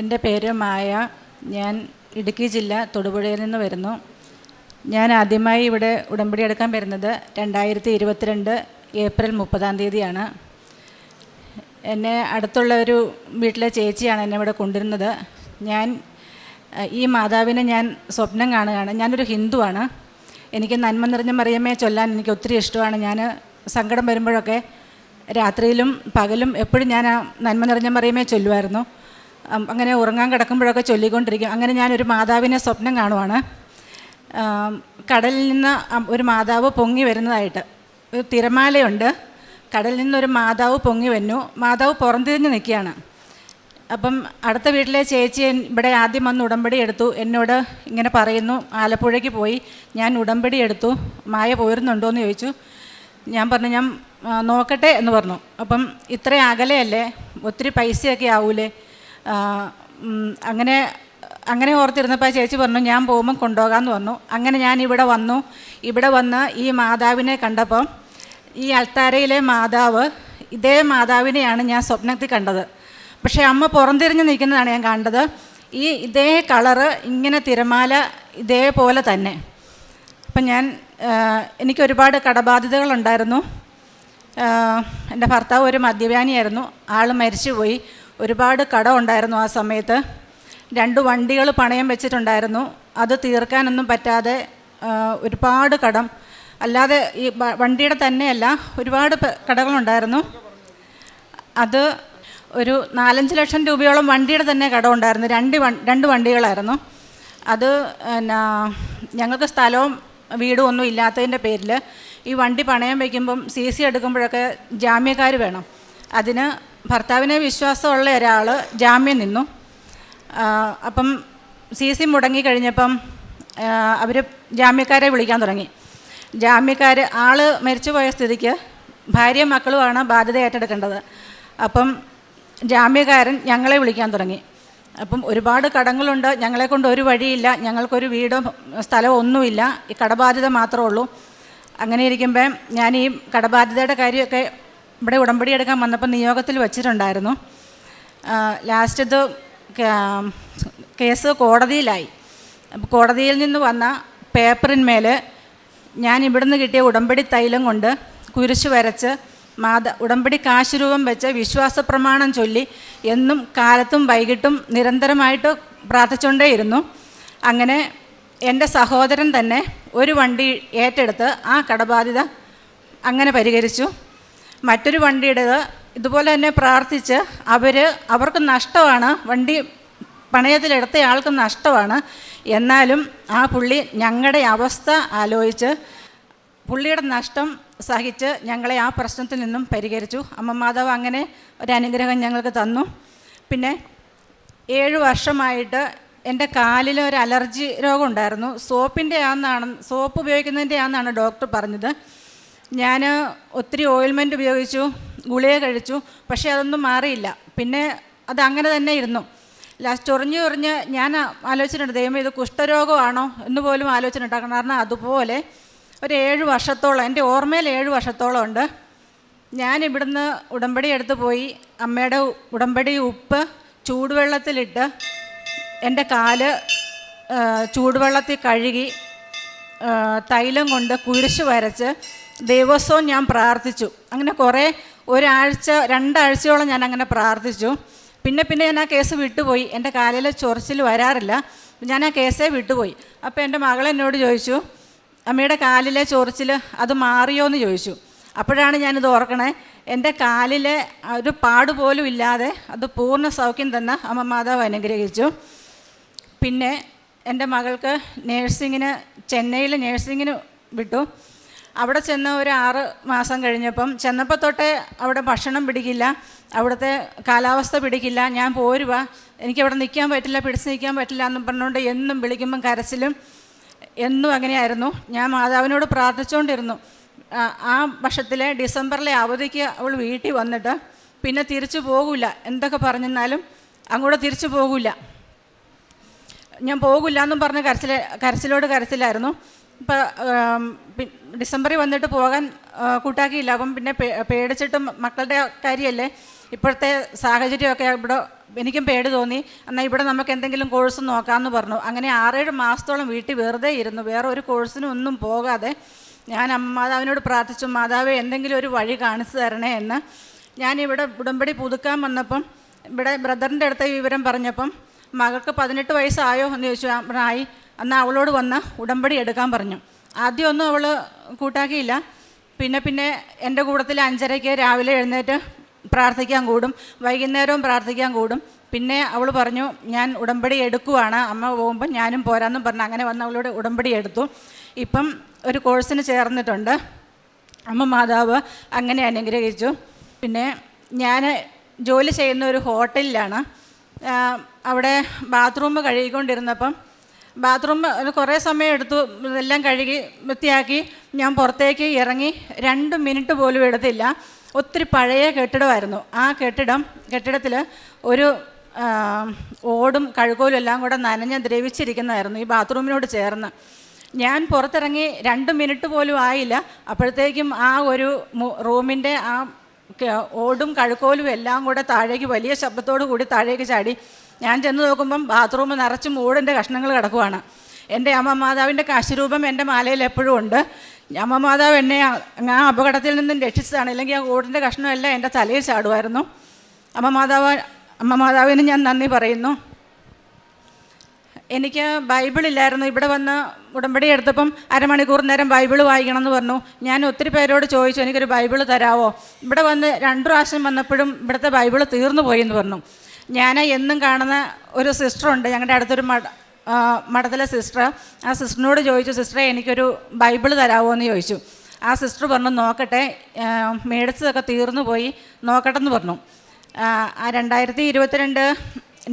എന്റെ പേര് മായ. ഞാൻ ഇടുക്കി ജില്ല തൊടുപുഴയിൽ നിന്ന് വരുന്നു. ഞാൻ ആദ്യമായി ഇവിടെ ഉടമ്പടി എടുക്കാൻ വരുന്നത് രണ്ടായിരത്തി ഇരുപത്തിരണ്ട് ഏപ്രിൽ മുപ്പതാം തീയതിയാണ്. എന്നെ അടുത്തുള്ള ഒരു വീട്ടിലെ ചേച്ചിയാണ് എന്നെ ഇവിടെ കൊണ്ടുവരുന്നത്. ഞാൻ ഈ മാതാവിനെ ഞാൻ സ്വപ്നം കാണുകയാണ്. ഞാനൊരു ഹിന്ദുവാണ്. എനിക്ക് നന്മ നിറഞ്ഞ മറിയമ്മയെ ചൊല്ലാൻ എനിക്ക് ഒത്തിരി ഇഷ്ടമാണ്. ഞാൻ സങ്കടം വരുമ്പോഴൊക്കെ രാത്രിയിലും പകലും എപ്പോഴും ഞാൻ ആ നന്മ നിറഞ്ഞ മറിയമ്മയെ ചൊല്ലുമായിരുന്നു. അങ്ങനെ ഉറങ്ങാൻ കിടക്കുമ്പോഴൊക്കെ ചൊല്ലിക്കൊണ്ടിരിക്കും. അങ്ങനെ ഞാനൊരു മാതാവിനെ സ്വപ്നം കാണുവാണ്. കടലിൽ നിന്ന് ഒരു മാതാവ് പൊങ്ങി വരുന്നതായിട്ട്. ഒരു തിരമാലയുണ്ട്. കടലിൽ നിന്നൊരു മാതാവ് പൊങ്ങി വന്നു. മാതാവ് പുറംതിരിഞ്ഞ് നിൽക്കുകയാണ്. അപ്പം അടുത്ത വീട്ടിലെ ചേച്ചി ഇവിടെ ആദ്യം വന്ന് ഉടമ്പടി എടുത്തു. എന്നോട് ഇങ്ങനെ പറയുന്നു ആലപ്പുഴയ്ക്ക് പോയി. ഞാൻ ഉടമ്പടി എടുത്തു. മായ പോയിരുന്നുണ്ടോ എന്ന് ചോദിച്ചു. ഞാൻ പറഞ്ഞു ഞാൻ നോക്കട്ടെ എന്ന് പറഞ്ഞു. അപ്പം ഇത്ര അകലെയല്ലേ? ഒത്തിരി പൈസയൊക്കെ ആവൂലേ? അങ്ങനെ അങ്ങനെ ഓർത്തിരുന്നപ്പോൾ ചേച്ചി പറഞ്ഞു ഞാൻ പോകുമ്പം കൊണ്ടുപോകാമെന്ന് പറഞ്ഞു. അങ്ങനെ ഞാൻ ഇവിടെ വന്നു. ഇവിടെ വന്ന് ഈ മാതാവിനെ കണ്ടപ്പം ഈ അൾത്താരയിലെ മാതാവ് ഇതേ മാതാവിനെയാണ് ഞാൻ സ്വപ്നത്തിൽ കണ്ടത്. പക്ഷേ അമ്മ പുറംതിരിഞ്ഞ് നിൽക്കുന്നതാണ് ഞാൻ കണ്ടത്. ഈ ഇതേ കളറ് ഇങ്ങനെ തിരമാല ഇതേപോലെ തന്നെ. അപ്പം ഞാൻ എനിക്ക് ഒരുപാട് കടബാധ്യതകളുണ്ടായിരുന്നു. എന്റെ ഭർത്താവ് ഒരു മദ്യപാനിയായിരുന്നു. ആൾ മരിച്ചുപോയി. ഒരുപാട് കടം ഉണ്ടായിരുന്നു ആ സമയത്ത്. രണ്ട് വണ്ടികൾ പണയം വെച്ചിട്ടുണ്ടായിരുന്നു. അത് തീർക്കാനൊന്നും പറ്റാതെ ഒരുപാട് കടം. അല്ലാതെ ഈ വണ്ടിയുടെ തന്നെയല്ല ഒരുപാട് കടകളുണ്ടായിരുന്നു. അത് ഒരു നാലഞ്ച് ലക്ഷം രൂപയോളം വണ്ടിയുടെ തന്നെ കടം ഉണ്ടായിരുന്നു. രണ്ട് രണ്ട് വണ്ടികളായിരുന്നു. അത് എന്നാ ഞങ്ങൾക്ക് സ്ഥലവും വീടും ഒന്നും ഇല്ലാത്തതിന്റെ പേരിൽ ഈ വണ്ടി പണയം വയ്ക്കുമ്പം സി സി എടുക്കുമ്പോഴൊക്കെ ജാമ്യക്കാർ വേണം. അതിന് ഭർത്താവിനെ വിശ്വാസമുള്ള ഒരാൾ ജാമ്യം നിന്നു. അപ്പം സി സി മുടങ്ങി കഴിഞ്ഞപ്പം അവർ ജാമ്യക്കാരെ വിളിക്കാൻ തുടങ്ങി. ജാമ്യക്കാർ ആൾ മരിച്ചുപോയ സ്ഥിതിക്ക് ഭാര്യയും മക്കളുമാണ് ബാധ്യത ഏറ്റെടുക്കേണ്ടത്. അപ്പം ജാമ്യക്കാരൻ ഞങ്ങളെ വിളിക്കാൻ തുടങ്ങി. അപ്പം ഒരുപാട് കടങ്ങളുണ്ട്. ഞങ്ങളെ കൊണ്ട് ഒരു വഴിയില്ല. ഞങ്ങൾക്കൊരു വീടോ സ്ഥലമോ ഒന്നുമില്ല. ഈ കടബാധ്യത മാത്രമേ ഉള്ളൂ. അങ്ങനെ ഇരിക്കുമ്പോൾ ഞാൻ ഈ കടബാധ്യതയുടെ കാര്യമൊക്കെ ഇവിടെ ഉടമ്പടി എടുക്കാൻ വന്നപ്പോൾ നിയോഗത്തിൽ വച്ചിട്ടുണ്ടായിരുന്നു. ലാസ്റ്റ് ഇത് കേസ് കോടതിയിലായി. അപ്പോൾ കോടതിയിൽ നിന്ന് വന്ന പേപ്പറിന്മേൽ ഞാൻ ഇവിടുന്ന് കിട്ടിയ ഉടമ്പടി തൈലം കൊണ്ട് കുരിശ് വരച്ച് മാത ഉടമ്പടി കാശുരൂപം വെച്ച് വിശ്വാസ പ്രമാണം ചൊല്ലി എന്നും കാലത്തും വൈകിട്ടും നിരന്തരമായിട്ട് പ്രാർത്ഥിച്ചുകൊണ്ടേയിരുന്നു അങ്ങനെ എന്റെ സഹോദരൻ തന്നെ ഒരു വണ്ടി ഏറ്റെടുത്ത് ആ കടബാധ്യത അങ്ങനെ പരിഹരിച്ചു. മറ്റൊരു വണ്ടിയുടേത് ഇതുപോലെ തന്നെ പ്രാർത്ഥിച്ച് അവർ അവർക്ക് നഷ്ടമാണ്. വണ്ടി പണയത്തിലെടുത്ത ആൾക്ക് നഷ്ടമാണ്. എന്നാലും ആ പുള്ളി ഞങ്ങളുടെ അവസ്ഥ ആലോചിച്ച് പുള്ളിയുടെ നഷ്ടം സഹിച്ച് ഞങ്ങളെ ആ പ്രശ്നത്തിൽ നിന്നും പരിഹരിച്ചു. അമ്മ മാതാവ് അങ്ങനെ ഒരു അനുഗ്രഹം ഞങ്ങൾക്ക് തന്നു. പിന്നെ ഏഴ് വർഷമായിട്ട് എന്റെ കാലിൽ ഒരു അലർജി രോഗം ഉണ്ടായിരുന്നു. സോപ്പിന്റെ ആണെന്നാണ് സോപ്പ് ഉപയോഗിക്കുന്നതിന്റെ ആണെന്നാണ് ഡോക്ടർ പറഞ്ഞത്. ഞാൻ ഒത്തിരി ഓയിൽമെന്റ് ഉപയോഗിച്ചു ഗുളിക കഴിച്ചു പക്ഷേ അതൊന്നും മാറിയില്ല. പിന്നെ അത് അങ്ങനെ തന്നെ ഇരുന്നു. ലാസ്റ്റ് ചൊറിഞ്ഞ് ചൊറിഞ്ഞ് ഞാൻ ആലോചിച്ചിട്ടുണ്ട് ദൈവം ഇത് കുഷ്ഠരോഗമാണോ എന്ന് പോലും ആലോചിച്ചിട്ടുണ്ട് കാരണം അതുപോലെ ഒരു ഏഴ് വർഷത്തോളം എന്റെ ഓർമ്മയിൽ ഏഴ് വർഷത്തോളം ഉണ്ട്. ഞാൻ ഇവിടുന്ന് ഉടമ്പടി എടുത്ത് പോയി അമ്മയുടെ ഉടമ്പടി ഉപ്പ് ചൂടുവെള്ളത്തിലിട്ട് എന്റെ കാൽ ചൂടുവെള്ളത്തിൽ കഴുകി തൈലം കൊണ്ട് കുരിശ് വരച്ച് ദിവസവും ഞാൻ പ്രാർത്ഥിച്ചു. അങ്ങനെ കുറേ ഒരാഴ്ച രണ്ടാഴ്ചയോളം ഞാൻ അങ്ങനെ പ്രാർത്ഥിച്ചു. പിന്നെ പിന്നെ ഞാൻ ആ കേസ് വിട്ടുപോയി. എന്റെ കാലിൽ ചൊറിച്ചിൽ വരാറില്ല. ഞാൻ ആ കേസേ വിട്ടുപോയി. അപ്പോൾ എന്റെ മകൾ എന്നോട് ചോദിച്ചു അമ്മയുടെ കാലിലെ ചൊറിച്ചിൽ അത് മാറിയോ? എന്ന് ചോദിച്ചു. അപ്പോഴാണ് ഞാനിത് ഓർക്കണേ എന്റെ കാലിലെ ഒരു പാട് പോലും ഇല്ലാതെ അത് പൂർണ സൗഖ്യം തന്നെ അമ്മ മാതാവ് അനുഗ്രഹിച്ചു. പിന്നെ എന്റെ മകൾക്ക് നേഴ്സിങ്ങിന് ചെന്നൈയിൽ നേഴ്സിങ്ങിന് വിട്ടു. അവിടെ ചെന്ന് ഒരു ആറ് മാസം കഴിഞ്ഞപ്പം ചെന്നപ്പോൾ തൊട്ടേ അവിടെ ഭക്ഷണം പിടിക്കില്ല അവിടുത്തെ കാലാവസ്ഥ പിടിക്കില്ല. ഞാൻ പോരുക എനിക്കവിടെ നിൽക്കാൻ പറ്റില്ല പിടിച്ച് നിൽക്കാൻ പറ്റില്ല എന്നും പറഞ്ഞുകൊണ്ട് എന്നും വിളിക്കുമ്പം കരച്ചിലും എന്നും അങ്ങനെയായിരുന്നു. ഞാൻ മാതാവിനോട് പ്രാർത്ഥിച്ചുകൊണ്ടിരുന്നു ആ- വർഷത്തിലെ ഡിസംബറിലെ അവധിക്ക് അവൾ വീട്ടിൽ വന്നിട്ട് പിന്നെ തിരിച്ചു പോകില്ല എന്തൊക്കെ പറഞ്ഞെന്നാലും അങ്ങോട്ട് തിരിച്ചു പോകില്ല ഞാൻ പോകില്ല എന്നും പറഞ്ഞ് കരച്ചിൽ കരച്ചിലോട് കരച്ചിലായിരുന്നു. ഇപ്പം ഡിസംബറിൽ വന്നിട്ട് പോകാൻ കൂട്ടാക്കിയില്ല. അപ്പം പിന്നെ പേടിച്ചിട്ട് മക്കളുടെ കാര്യമല്ലേ? ഇപ്പോഴത്തെ സാഹചര്യമൊക്കെ ഇവിടെ എനിക്കും പേടി തോന്നി. എന്നാൽ ഇവിടെ നമുക്ക് എന്തെങ്കിലും കോഴ്സ് നോക്കാമെന്ന് പറഞ്ഞു. അങ്ങനെ ആറേഴ് മാസത്തോളം വീട്ടിൽ വെറുതെ ഇരുന്നു. വേറെ ഒരു കോഴ്സിനും ഒന്നും പോകാതെ ഞാൻ മാതാവിനോട് പ്രാർത്ഥിച്ചു മാതാവ് എന്തെങ്കിലും ഒരു വഴി കാണിച്ചു തരണേ എന്ന്. ഞാനിവിടെ ഉടമ്പടി പുതുക്കാൻ വന്നപ്പം ഇവിടെ ബ്രദറിന്റെ അടുത്ത വിവരം പറഞ്ഞപ്പം മകൾക്ക് പതിനെട്ട് വയസ്സായോ? എന്ന് ചോദിച്ചു. ആയി. എന്നാൽ അവളോട് വന്ന് ഉടമ്പടി എടുക്കാൻ പറഞ്ഞു. ആദ്യമൊന്നും അവൾ കൂട്ടാക്കിയില്ല. പിന്നെ പിന്നെ എന്റെ കൂട്ടത്തിൽ അഞ്ചരയ്ക്ക് രാവിലെ എഴുന്നേറ്റ് പ്രാർത്ഥിക്കാൻ കൂടും. വൈകുന്നേരവും പ്രാർത്ഥിക്കാൻ കൂടും. പിന്നെ അവൾ പറഞ്ഞു ഞാൻ ഉടമ്പടി എടുക്കുവാണ്. അമ്മ പോകുമ്പോൾ ഞാനും പോരാന്നും പറഞ്ഞു അങ്ങനെ വന്ന് അവളോട് ഉടമ്പടി എടുത്തു. ഇപ്പം ഒരു കോഴ്സിന് ചേർന്നിട്ടുണ്ട്. അമ്മ മാതാവ് അങ്ങനെ അനുഗ്രഹിച്ചു. പിന്നെ ഞാൻ ജോലി ചെയ്യുന്ന ഒരു ഹോട്ടലിലാണ്. അവിടെ ബാത്റൂം കഴുകിക്കൊണ്ടിരുന്നപ്പം ബാത്റൂം കുറേ സമയം എടുത്തു ഇതെല്ലാം കഴുകി വൃത്തിയാക്കി. ഞാൻ പുറത്തേക്ക് ഇറങ്ങി രണ്ട് മിനിറ്റ് പോലും എടുത്തില്ല. ഒത്തിരി പഴയ കെട്ടിടമായിരുന്നു. ആ കെട്ടിടം കെട്ടിടത്തിൽ ഒരു ഓടും കഴുകോലും എല്ലാം കൂടെ നനഞ്ഞ് ദ്രവിച്ചിരിക്കുന്നതായിരുന്നു ഈ ബാത്റൂമിനോട് ചേർന്ന്. ഞാൻ പുറത്തിറങ്ങി രണ്ട് മിനിറ്റ് പോലും ആയില്ല. അപ്പോഴത്തേക്കും ആ ഒരു റൂമിന്റെ ആ ഓടും കഴുക്കോലും എല്ലാം കൂടെ താഴേക്ക് വലിയ ശബ്ദത്തോടു കൂടി താഴേക്ക് ചാടി. ഞാൻ ചെന്ന് നോക്കുമ്പം ബാത്റൂം നിറച്ച് മൂടിന്റെ കഷ്ണങ്ങൾ കിടക്കുവാണ്. എന്റെ അമ്മ മാതാവിന്റെ കാശുരൂപം എന്റെ മാലയിൽ എപ്പോഴും ഉണ്ട്. അമ്മ മാതാവ് എന്നെ ആ അപകടത്തിൽ നിന്നും രക്ഷിച്ചതാണ്. അല്ലെങ്കിൽ ആ ഓടിന്റെ കഷ്ണമെല്ലാം എന്റെ തലയിൽ ചാടുമായിരുന്നു. അമ്മ മാതാവ് അമ്മ മാതാവിന് ഞാൻ നന്ദി പറയുന്നു. എനിക്ക് ബൈബിളില്ലായിരുന്നു ഇവിടെ വന്ന് ഉടമ്പടി എടുത്തപ്പം അരമണിക്കൂർ നേരം ബൈബിൾ വായിക്കണം എന്ന് പറഞ്ഞു. ഞാൻ ഒത്തിരി പേരോട് ചോദിച്ചു എനിക്കൊരു ബൈബിൾ തരാവോ? ഇവിടെ വന്ന് രണ്ട് പ്രാവശ്യം വന്നപ്പോഴും ഇവിടുത്തെ ബൈബിൾ തീർന്നു പോയി എന്ന് പറഞ്ഞു. ഞാൻ എന്നും കാണുന്ന ഒരു സിസ്റ്ററുണ്ട്. ഞങ്ങളുടെ അടുത്തൊരു മഠ മഠത്തിലെ സിസ്റ്റർ ആ സിസ്റ്ററിനോട് ചോദിച്ചു സിസ്റ്ററെ എനിക്കൊരു ബൈബിൾ തരാമോ എന്ന് ചോദിച്ചു. ആ സിസ്റ്റർ പറഞ്ഞു നോക്കട്ടെ മേടിച്ചതൊക്കെ തീർന്നു പോയി നോക്കട്ടെ എന്ന് പറഞ്ഞു രണ്ടായിരത്തി ഇരുപത്തിരണ്ട്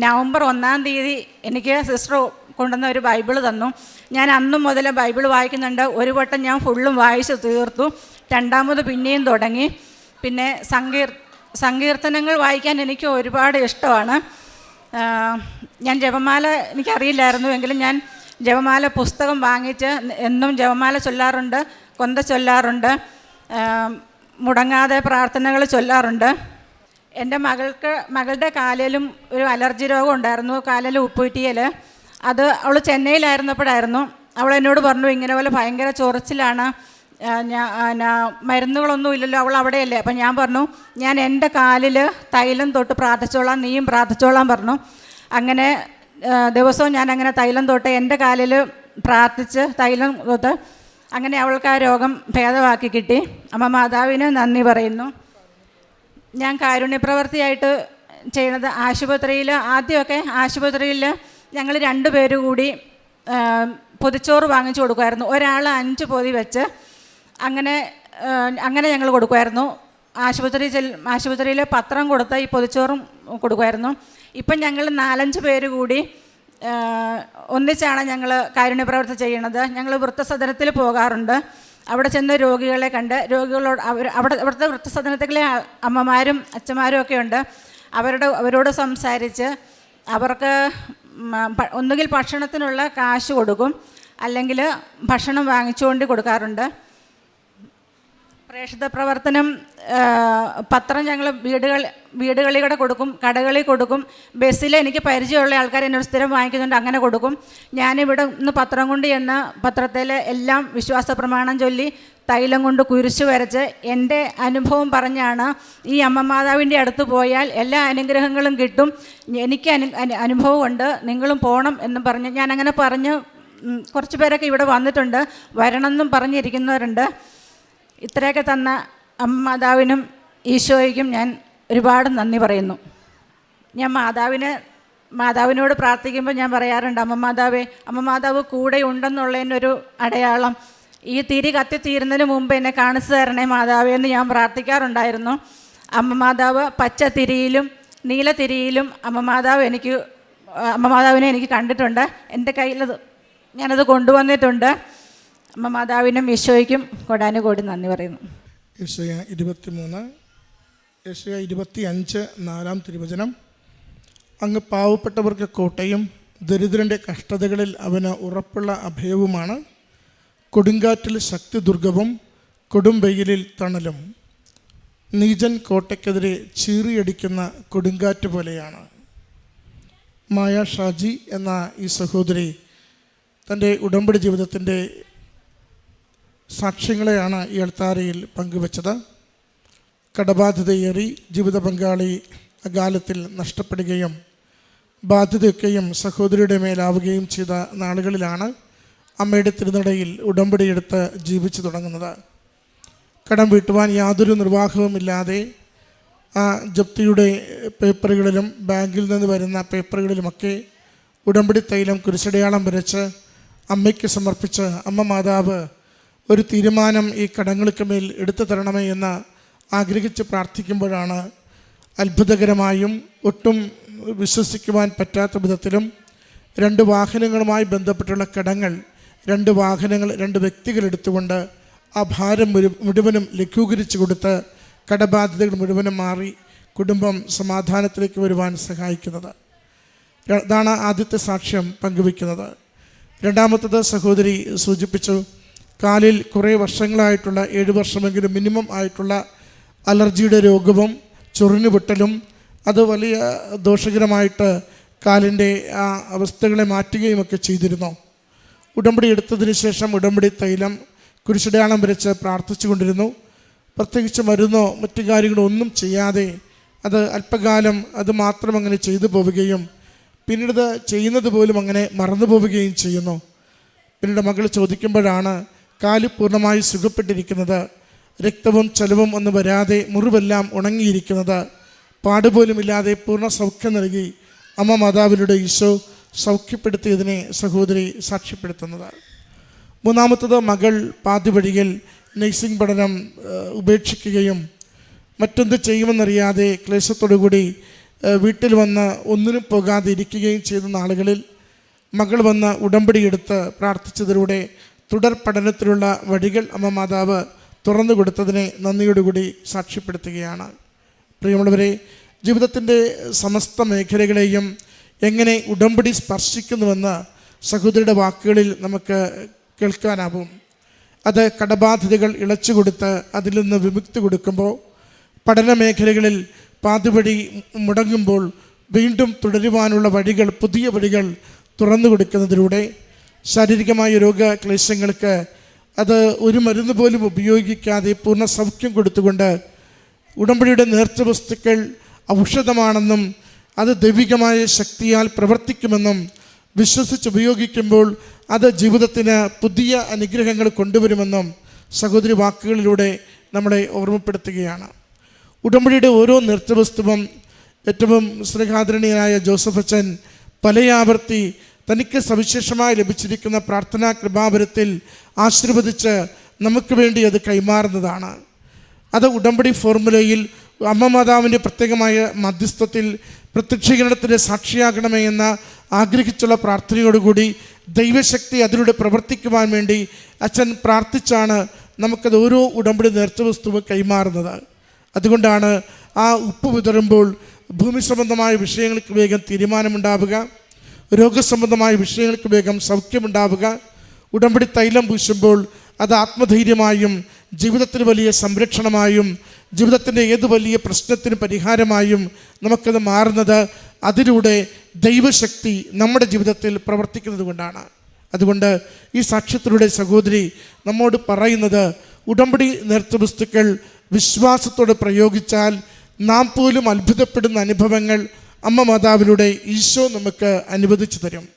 നവംബർ ഒന്നാം തീയതി എനിക്ക് സിസ്റ്റർ കൊണ്ടുവന്ന ഒരു ബൈബിൾ തന്നു. ഞാൻ അന്നും മുതൽ ബൈബിൾ വായിക്കുന്നുണ്ട്. ഒരു വട്ടം ഞാൻ ഫുള്ളും വായിച്ച് തീർത്തു. രണ്ടാമത് പിന്നെയും തുടങ്ങി. പിന്നെ സങ്കീർ സങ്കീർത്തനങ്ങൾ വായിക്കാൻ എനിക്ക് ഒരുപാട് ഇഷ്ടമാണ്. ഞാൻ ജപമാല എനിക്കറിയില്ലായിരുന്നു എങ്കിലും ഞാൻ ജപമാല പുസ്തകം വാങ്ങിച്ച് എന്നും ജപമാല ചൊല്ലാറുണ്ട് കൊന്ത ചൊല്ലാറുണ്ട് മുടങ്ങാതെ പ്രാർത്ഥനകൾ ചൊല്ലാറുണ്ട്. എന്റെ മകൾക്ക് മകളുടെ കാലിലും ഒരു അലർജി രോഗം ഉണ്ടായിരുന്നു കാലിൽ ഉപ്പൂറ്റിയൽ അത് അവൾ ചെന്നൈയിലായിരുന്നപ്പോഴായിരുന്നു. അവൾ എന്നോട് പറഞ്ഞു ഇങ്ങനെ പോലെ ഭയങ്കര ചൊറിച്ചിലാണ്. ആ, ഞാ- ആ, മരുന്നുകളൊന്നും ഇല്ലല്ലോ അവൾ അവിടെയല്ലേ. അപ്പം ഞാൻ പറഞ്ഞു ഞാൻ എന്റെ കാലിൽ തൈലം തൊട്ട് പ്രാർത്ഥിച്ചോളാം നീയും പ്രാർത്ഥിച്ചോളാം പറഞ്ഞു. അങ്ങനെ ദിവസവും ഞാൻ അങ്ങനെ തൈലം തൊട്ട് എന്റെ കാലിൽ പ്രാർത്ഥിച്ച് തൈലം തൊട്ട് അങ്ങനെ അവൾക്ക് ആ രോഗം ഭേദമാക്കി കിട്ടി. അമ്മ മാതാവിന് നന്ദി പറയുന്നു. ഞാൻ കാരുണ്യപ്രവർത്തിയായിട്ട് ചെയ്യുന്നത് ആശുപത്രിയിൽ ആദ്യമൊക്കെ ആശുപത്രിയിൽ ഞങ്ങൾ രണ്ട് പേര് കൂടി പൊതിച്ചോറ് വാങ്ങിച്ചു കൊടുക്കുമായിരുന്നു. ഒരാൾ അഞ്ച് പൊതി വെച്ച് അങ്ങനെ അങ്ങനെ ഞങ്ങൾ കൊടുക്കുമായിരുന്നു. ആശുപത്രി ചെൽ ആശുപത്രിയിൽ പത്രം കൊടുത്ത ഈ പൊതിച്ചോറും കൊടുക്കുമായിരുന്നു. ഇപ്പം ഞങ്ങൾ നാലഞ്ച് പേര് കൂടി ഒന്നിച്ചാണ് ഞങ്ങൾ കാരുണ്യപ്രവർത്തി ചെയ്യുന്നത്. ഞങ്ങൾ വൃത്തസദനത്തിൽ പോകാറുണ്ട്. അവിടെ ചെന്ന് രോഗികളെ കണ്ട് രോഗികളോട് അവർ അവിടെ അവിടുത്തെ വൃത്തസദനത്തിലെ അമ്മമാരും അച്ഛന്മാരും ഒക്കെ ഉണ്ട്. അവരുടെ അവരോട് സംസാരിച്ച് അവർക്ക് ഒന്നുകിൽ ഭക്ഷണത്തിനുള്ള കാശ് കൊടുക്കും അല്ലെങ്കിൽ ഭക്ഷണം വാങ്ങിച്ചുകൊണ്ട് കൊടുക്കാറുണ്ട്. പ്രേക്ഷിത പ്രവർത്തനം പത്രം ഞങ്ങൾ വീടുകൾ വീടുകളിൽ കൂടെ കൊടുക്കും കടകളിൽ കൊടുക്കും ബസ്സിൽ എനിക്ക് പരിചയമുള്ള ആൾക്കാർ എന്നോട് സ്ഥിരം വാങ്ങിക്കുന്നുണ്ട് അങ്ങനെ കൊടുക്കും. ഞാനിവിടെ നിന്ന് പത്രം കൊണ്ട് ചെന്ന് പത്രത്തിലെ എല്ലാം വിശ്വാസ പ്രമാണം ചൊല്ലി തൈലം കൊണ്ട് കുരിശ് വരച്ച് എന്റെ അനുഭവം പറഞ്ഞാണ് ഈ അമ്മമാതാവിന്റെ അടുത്ത് പോയാൽ എല്ലാ അനുഗ്രഹങ്ങളും കിട്ടും. എനിക്ക് അനു അനു- അനുഭവമുണ്ട് നിങ്ങളും പോകണം എന്ന് പറഞ്ഞ് ഞാനങ്ങനെ പറഞ്ഞ് ഉം, കുറച്ച് പേരൊക്കെ ഇവിടെ വന്നിട്ടുണ്ട്. വരണമെന്നും പറഞ്ഞിരിക്കുന്നവരുണ്ട്. ഇത്രയൊക്കെ തന്ന മാതാവിനും ഈശോയ്ക്കും ഞാൻ ഒരുപാട് നന്ദി പറയുന്നു. ഞാൻ മാതാവിനെ മാതാവിനോട് പ്രാർത്ഥിക്കുമ്പോൾ ഞാൻ പറയാറുണ്ട് അമ്മ മാതാവേ അമ്മ മാതാവ് കൂടെ ഉണ്ടെന്നുള്ളതിനൊരു അടയാളം. ഈ തിരി കത്തിത്തീരുന്നതിന് മുമ്പ് എന്നെ കാണിച്ചു തരണേ മാതാവേ എന്ന് ഞാൻ പ്രാർത്ഥിക്കാറുണ്ടായിരുന്നു. അമ്മ മാതാവ് പച്ച തിരിയിലും നീല തിരിയിലും അമ്മ മാതാവ് എനിക്ക് അമ്മ മാതാവിനെ എനിക്ക് കണ്ടിട്ടുണ്ട്. എന്റെ കയ്യിലത് ഞാനത് കൊണ്ടുവന്നിട്ടുണ്ട്. അമ്മ മാതാവിനും ഈശോയ്ക്കും കൊടാനുകൂടി നന്ദി പറയുന്നു. യശയ ഇരുപത്തിമൂന്ന്. യശയ ഇരുപത്തി അഞ്ച് നാലാം തിരുവചനം. അങ്ങ് പാവപ്പെട്ടവർക്ക് കോട്ടയും ദരിദ്രന്റെ കഷ്ടതകളിൽ അവന് ഉറപ്പുള്ള അഭയവുമാണ്. കൊടുങ്കാറ്റിൽ ശക്തി ദുർഗവും കൊടും വെയിലിൽ തണലും. നീജൻ കോട്ടയ്ക്കെതിരെ ചീറിയടിക്കുന്ന കൊടുങ്കാറ്റ് പോലെയാണ്. മായ ഷാജി എന്ന ഈ സഹോദരി തന്റെ ഉടമ്പടി ജീവിതത്തിന്റെ സാക്ഷ്യങ്ങളെയാണ് ഈ അൾത്താരയിൽ പങ്കുവച്ചത്. കടബാധ്യതയേറി ജീവിത പങ്കാളി അകാലത്തിൽ നഷ്ടപ്പെടുകയും ബാധ്യതയൊക്കെയും സഹോദരിയുടെ മേലാവുകയും ചെയ്ത നാളുകളിലാണ് അമ്മയുടെ തിരുനടയിൽ ഉടമ്പടിയെടുത്ത് ജീവിച്ചു തുടങ്ങുന്നത്. കടം വീട്ടുവാൻ യാതൊരു നിർവാഹവുമില്ലാതെ ആ ജപ്തിയുടെ പേപ്പറുകളിലും ബാങ്കിൽ നിന്ന് വരുന്ന പേപ്പറുകളിലുമൊക്കെ ഉടമ്പടി തൈലം കുരിശടയാളം വരച്ച് അമ്മയ്ക്ക് സമർപ്പിച്ച് അമ്മ മാതാവ് ഒരു തീരുമാനം ഈ കടങ്ങൾക്ക് മേൽ എടുത്തു തരണമേ എന്ന് ആഗ്രഹിച്ച് പ്രാർത്ഥിക്കുമ്പോഴാണ് അത്ഭുതകരമായും ഒട്ടും വിശ്വസിക്കുവാൻ പറ്റാത്ത വിധത്തിലും രണ്ട് വാഹനങ്ങളുമായി ബന്ധപ്പെട്ടുള്ള കടങ്ങൾ രണ്ട് വാഹനങ്ങൾ രണ്ട് വ്യക്തികൾ എടുത്തുകൊണ്ട് ആ ഭാരം മുഴുവനും ലഘൂകരിച്ചു കൊടുത്ത് കടബാധ്യതകൾ മുഴുവനും മാറി കുടുംബം സമാധാനത്തിലേക്ക് വരുവാൻ സഹായിക്കുന്നത്. ഇതാണ് ആദ്യത്തെ സാക്ഷ്യം പങ്കുവയ്ക്കുന്നത്. രണ്ടാമത്തത് സഹോദരി സൂചിപ്പിച്ചു കാലിൽ കുറേ വർഷങ്ങളായിട്ടുള്ള ഏഴ് വർഷമെങ്കിലും മിനിമം ആയിട്ടുള്ള അലർജിയുടെ രോഗവും ചൊറിഞ്ഞു പൊട്ടലും അത് വലിയ ദോഷകരമായിട്ട് കാലിന്റെ ആ അവസ്ഥകളെ മാറ്റുകയുമൊക്കെ ചെയ്തിരുന്നു. ഉടമ്പടി എടുത്തതിന് ശേഷം ഉടമ്പടി തൈലം കുരിശടയാളം വരച്ച് പ്രാർത്ഥിച്ചു കൊണ്ടിരുന്നു. പ്രത്യേകിച്ച് മരുന്നോ മറ്റു കാര്യങ്ങളോ ഒന്നും ചെയ്യാതെ അത് അല്പകാലം അത് മാത്രം അങ്ങനെ ചെയ്തു പോവുകയും പിന്നീട് ചെയ്യുന്നത് പോലും അങ്ങനെ മറന്നു പോവുകയും ചെയ്യുന്നു. പിന്നീട് മകൾ ചോദിക്കുമ്പോഴാണ് കാൽ പൂർണമായി സുഖപ്പെട്ടിരിക്കുന്നത് രക്തവും ചലവും ഒന്നും വരാതെ മുറിവെല്ലാം ഉണങ്ങിയിരിക്കുന്നത് പാടുപോലുമില്ലാതെ പൂർണ സൗഖ്യം നൽകി അമ്മ മാതാവിലൂടെ ഈശോ സൗഖ്യപ്പെടുത്തിയതിനെ സഹോദരി സാക്ഷ്യപ്പെടുത്തുന്നത് മൂന്നാമത്തത് മകൾ പാതിവഴിയിൽ നഴ്സിംഗ് പഠനം ഉപേക്ഷിക്കുകയും മറ്റെന്ത് ചെയ്യുമെന്നറിയാതെ ക്ലേശത്തോടുകൂടി കൂടി വീട്ടിൽ വന്ന് ഒന്നിനും പോകാതെ ഇരിക്കുകയും ചെയ്ത നാളുകളിൽ മകൾ വന്ന് ഉടമ്പടിയെടുത്ത് പ്രാർത്ഥിച്ചതിലൂടെ തുടർ പഠനത്തിലുള്ള വഴികൾ അമ്മ മാതാവ് തുറന്നു കൊടുത്തതിനെ നന്ദിയോടുകൂടി സാക്ഷ്യപ്പെടുത്തുകയാണ്. പ്രിയമുള്ളവരെ ജീവിതത്തിന്റെ സമസ്ത മേഖലകളെയും എങ്ങനെ ഉടമ്പടി സ്പർശിക്കുന്നുവെന്ന് സഹോദരിയുടെ വാക്കുകളിൽ നമുക്ക് കേൾക്കാനാവും. അത് കടബാധ്യതകൾ ഇളച്ചു കൊടുത്ത് അതിൽ നിന്ന് വിമുക്തി കൊടുക്കുമ്പോൾ പഠന മേഖലകളിൽ പാതിവഴി മുടങ്ങുമ്പോൾ വീണ്ടും തുടരുവാനുള്ള വഴികൾ പുതിയ വഴികൾ തുറന്നു കൊടുക്കുന്നതിലൂടെ ശാരീരികമായ രോഗക്ലേശങ്ങൾക്ക് അത് ഒരു മരുന്ന് പോലും ഉപയോഗിക്കാതെ പൂർണ സൗഖ്യം കൊടുത്തുകൊണ്ട് ഉടമ്പടിയുടെ നേർച്ച വസ്തുക്കൾ ഔഷധമാണെന്നും അത് ദൈവികമായ ശക്തിയാൽ പ്രവർത്തിക്കുമെന്നും വിശ്വസിച്ച് ഉപയോഗിക്കുമ്പോൾ അത് ജീവിതത്തിന് പുതിയ അനുഗ്രഹങ്ങൾ കൊണ്ടുവരുമെന്നും സഹോദരി വാക്കുകളിലൂടെ നമ്മളെ ഓർമ്മപ്പെടുത്തുകയാണ്. ഉടമ്പടിയുടെ ഓരോ നൃത്തവസ്തുവും ഏറ്റവും സ്നേഹാദരണീയനായ ജോസഫ് അച്ഛൻ പലയാവർത്തി തനിക്ക് സവിശേഷമായി ലഭിച്ചിരിക്കുന്ന പ്രാർത്ഥനാ കൃപാവരത്തിൽ ആശീർവദിച്ച് നമുക്ക് വേണ്ടി അത് കൈമാറുന്നതാണ്. അത് ഉടമ്പടി ഫോർമുലയിൽ അമ്മ മാതാവിന്റെ പ്രത്യേകമായ മധ്യസ്ഥത്തിൽ പ്രത്യക്ഷീകരണത്തിന്റെ സാക്ഷിയാകണമേ എന്ന ആഗ്രഹിച്ചുള്ള പ്രാർത്ഥനയോടുകൂടി ദൈവശക്തി അതിലൂടെ പ്രവർത്തിക്കുവാൻ വേണ്ടി അച്ഛൻ പ്രാർത്ഥിച്ചാണ് നമുക്കത് ഓരോ ഉടമ്പടി നേർച്ച വസ്തുവും കൈമാറുന്നത്. അതുകൊണ്ടാണ് ആ ഉപ്പ് വിതറുമ്പോൾ ഭൂമി സംബന്ധമായ വിഷയങ്ങൾക്ക് വേഗം തീരുമാനമുണ്ടാവുക. രോഗസംബന്ധമായ വിഷയങ്ങൾക്ക് വേഗം സൗഖ്യമുണ്ടാവുക. ഉടമ്പടി തൈലം പൂശുമ്പോൾ അത് ആത്മധൈര്യമായും ജീവിതത്തിന് വലിയ സംരക്ഷണമായും ജീവിതത്തിന്റെ ഏത് വലിയ പ്രശ്നത്തിന് പരിഹാരമായും നമുക്കത് മാറുന്നത് അതിലൂടെ ദൈവശക്തി നമ്മുടെ ജീവിതത്തിൽ പ്രവർത്തിക്കുന്നത് കൊണ്ടാണ്. അതുകൊണ്ട് ഈ സാക്ഷ്യത്തിലൂടെ സഹോദരി നമ്മോട് പറയുന്നത് ഉടമ്പടി നേർത്ത വസ്തുക്കൾ വിശ്വാസത്തോടെ പ്രയോഗിച്ചാൽ നാം പോലും അത്ഭുതപ്പെടുന്ന അനുഭവങ്ങൾ അമ്മ മാതാവിലൂടെ ഈശോ നമുക്ക് അനുവദിച്ചു തരും.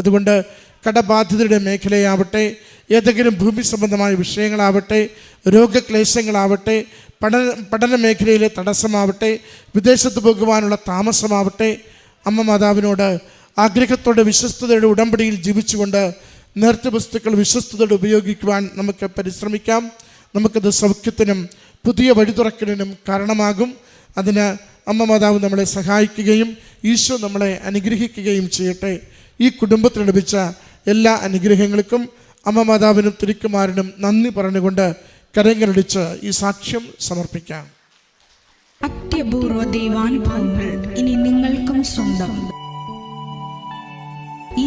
അതുകൊണ്ട് കടബാധ്യതയുടെ മേഖലയാവട്ടെ ഏതെങ്കിലും ഭൂമി സംബന്ധമായ വിഷയങ്ങളാവട്ടെ രോഗക്ലേശങ്ങളാവട്ടെ പഠന പഠന മേഖലയിലെ തടസ്സമാവട്ടെ വിദേശത്ത് പോകുവാനുള്ള താമസമാവട്ടെ അമ്മ മാതാവിനോട് ആഗ്രഹത്തോടെ വിശ്വസ്തതയുടെ ഉടമ്പടിയിൽ ജീവിച്ചുകൊണ്ട് നേർത്ത വസ്തുക്കൾ വിശ്വസ്തതയോടെ ഉപയോഗിക്കുവാൻ നമുക്ക് പരിശ്രമിക്കാം. നമുക്കത് സൗഖ്യത്തിനും പുതിയ വഴി തുറക്കലിനും കാരണമാകും. അതിന് അമ്മ മാതാവ് നമ്മളെ സഹായിക്കുകയും ഈശോ നമ്മളെ അനുഗ്രഹിക്കുകയും ചെയ്യട്ടെ. ഈ കുടുംബത്തിന് ലഭിച്ച എല്ലാ അനുഗ്രഹങ്ങൾക്കും അമ്മ മാതാവിനും തിരുക്കുമാരനും നന്ദി പറഞ്ഞുകൊണ്ട് കരങ്ങളടിച്ച് ഈ സാക്ഷ്യം സമർപ്പിക്കാം. അത്യപൂർവ ദൈവാനുഭവങ്ങൾ ഇനി നിങ്ങൾക്കും സ്വന്തം. ഈ